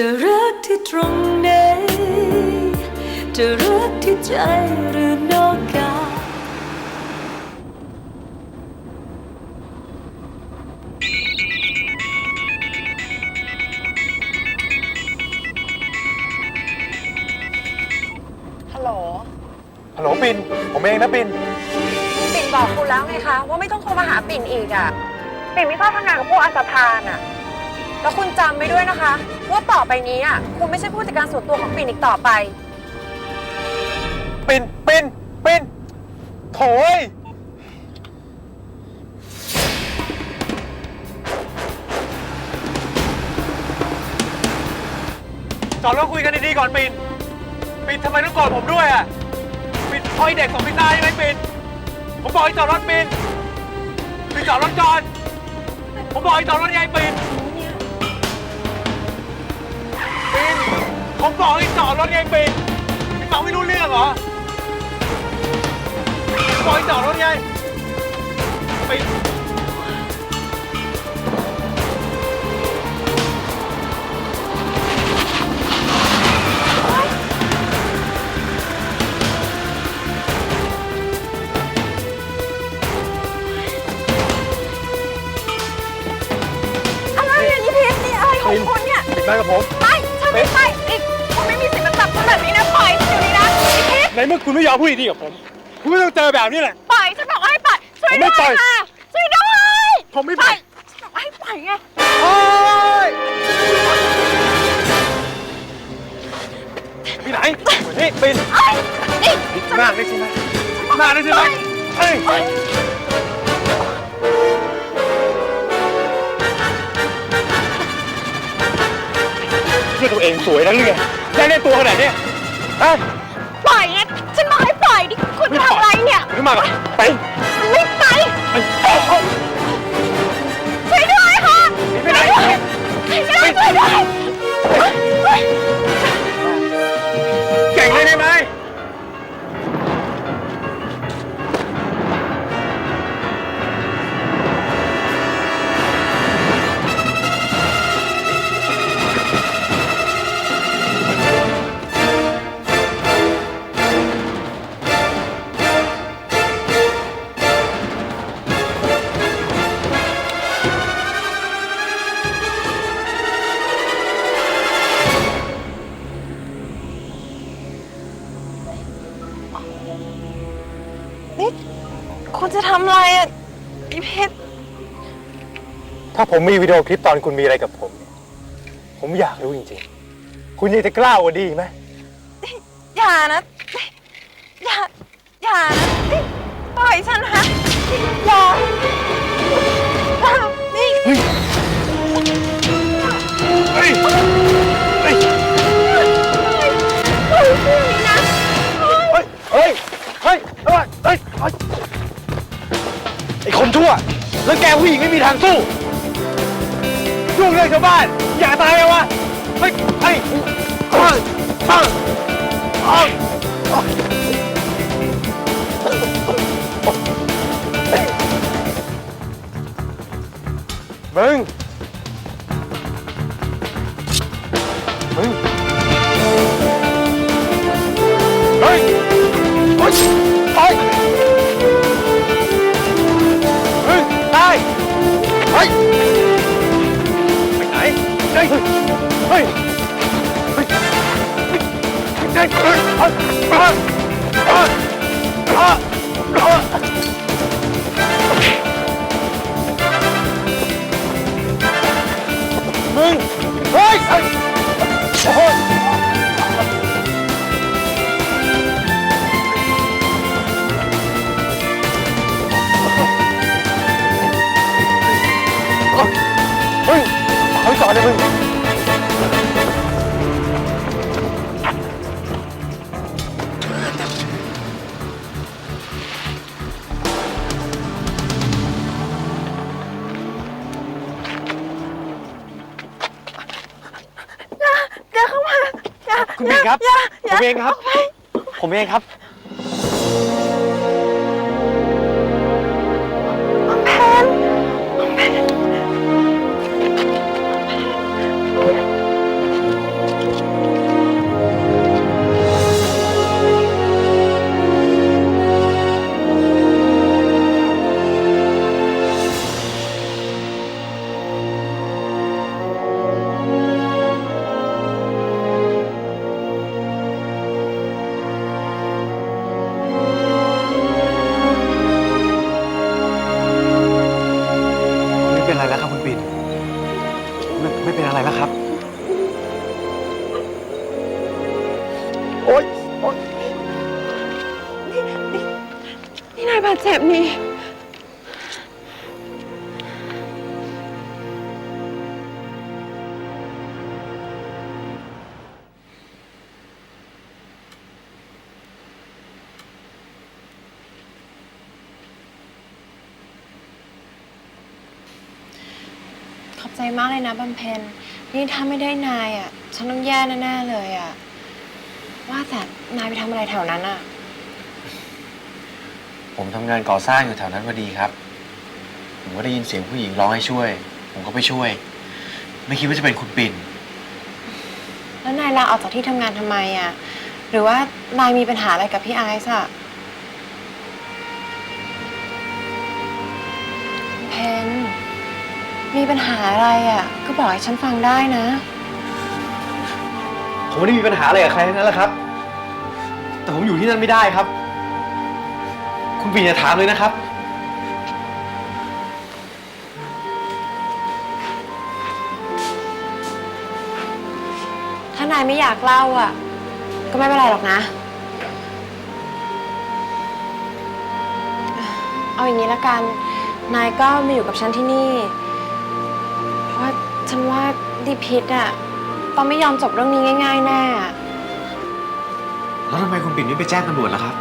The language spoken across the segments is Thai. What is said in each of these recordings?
จะรักที่ตรงไหน จะรักที่ใจหรือนอกกาย ฮัลโหลฮัลโหลปิน ผมเองนะปิน ปิ่นบอกคุณแล้วไงคะ ว่าไม่ต้องโทรมาหาปิ่นอีกอะ่ะ ปิ่นไม่ชอบทำงานกับพวกอันธพาลอะ แล้วคุณจำไว้ด้วยนะคะ ว่าต่อไปนี้อะคุณไม่ใช่ผู้จัดการส่วนตัวของปิ่นอีกต่อไป ปินปินปินโถยจอดรถคุยกันดีๆก่อนปินปินทำไมต้องกอดผมด้วยอะปินคอยเด็กส่งปินตายยังไงปินผมบอกให้จอดรถปินปินจอดรถก่อนผมบอกให้จอดรถยังไงปิน ปิน ผมบอกให้จอดรถยังไงปินปินฟังไม่รู้เรื่องเหรอปล่อยจอดรถไงไปอะไรเนี่ยยี่พีนี่อะไรของคุณเนี่ย ปิดไม้กับผม ไในเมื่อคุณไม่ยอมพูดดีๆกับผม คุณก็ต้องเจอแบบนี้แหละ ปล่อยฉันบอกว่าให้ปล่อยช่วยผมไม่ด้วยปล่อยค่ะช่วยด้วยผมไม่ปล่อยฉันบอกว่าให้ปล่อยไงโอ๊ยไปไหนนี่ปินเอ้ยนี่หน้าได้ใช่ไหมหน้าได้ใช่ไหมเอ้ยเอ้ยเชื่อตัวเองสวยนะหรือไงได้เล่นตัวขนาดเนี้ยฮะป คุณจะทำอะไรอะอีเพชรถ้าผมมีวิดีโอคลิปตอนคุณมีอะไรกับผมเนี่ยผมอยากรู้จริงๆ คุณยังจะกล้ากว่าดีอีกไหม อย่านะอย่าอย่านะนี่ปล่อยฉันนะอย่าอย่า ไอ้คนชั่ว แล้วแกผู้หญิงไม่มีทางสู้ยุ่งเรื่องชาวบ้าน อย่าตายไหมวะเฮ้ยเฮ้ยเฮ้ยเฮ้ยเฮ้ยมึง ยเคุณบิ๊กครับอย่าผย่ามเองครับไปผมเองครับ ไม่เป็นอะไรแล้วครับ โอ๊ยโอ๊ยนี่นี่นี่นายบาดเจ็บนี่ ใจมากเลยนะบำเพ็ญนี่ถ้าไม่ได้นายอะ ฉันต้องแย่แน่ๆเลยอะ ว่าแต่นายไปทำอะไรแถวนั้นอะ ผมทำงานก่อสร้างอยู่แถวนั้นพอดีครับ ผมก็ได้ยินเสียงผู้หญิงร้องให้ช่วย ผมก็ไปช่วย ไม่คิดว่าจะเป็นคุณปิ่น แล้วนายลาออกจากที่ทำงานทำไมอะ หรือว่านายมีปัญหาอะไรกับพี่ไอซ์อะ มีปัญหาอะไรอะ ก็บอกให้ฉันฟังได้นะ ผมไม่ได้มีปัญหาอะไรกับใครทั้งนั้นแหละครับ แต่ผมอยู่ที่นั่นไม่ได้ครับ คุณปิ่นอย่าถามเลยนะครับ ถ้านายไม่อยากเล่าอะ ก็ไม่เป็นไรหรอกนะ เอาอย่างนี้ละกัน นายก็มาอยู่กับฉันที่นี่เพราะว่า ฉันว่าดีพิษอะต้องไม่ยอมจบเรื่องนี้ง่ายๆแน่อะแล้วทำไมคุณปิ่นไม่ไปแจ้งตำรวจล่ะครับ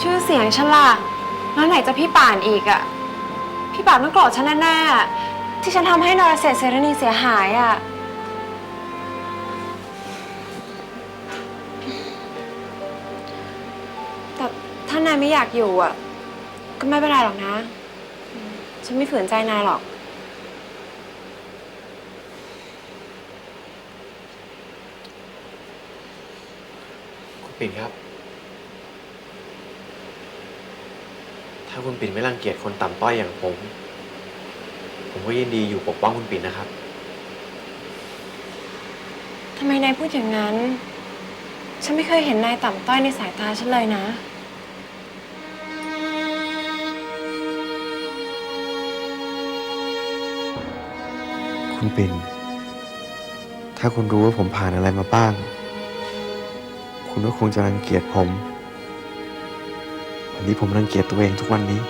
ชื่อเสียงฉันล่ะแล้วไหนจะพี่ป่านอีกอะพี่ป่านต้องโกรธฉันแน่ๆอะที่ฉันทำให้นรเศรษฐ์เสรณีเสียหายอะแต่ถ้านายไม่อยากอยู่อะก็ไม่เป็นไรหรอกนะ ฉันไม่ฝืนใจนายหรอก ปิ่นครับ ถ้าคุณปิ่นไม่รังเกียจคนต่ำต้อยอย่างผม ผมก็ยินดีอยู่ปกป้องคุณปิ่นนะครับ ทำไมนายพูดอย่างนั้น ฉันไม่เคยเห็นนายต่ำต้อยในสายตาฉันเลยนะ คุณปิ่น ถ้าคุณรู้ว่าผมผ่านอะไรมาบ้าง คุณก็คงจะรังเกียจผม วันนี้ผมรังเกียจตัวเองทุกวันนี้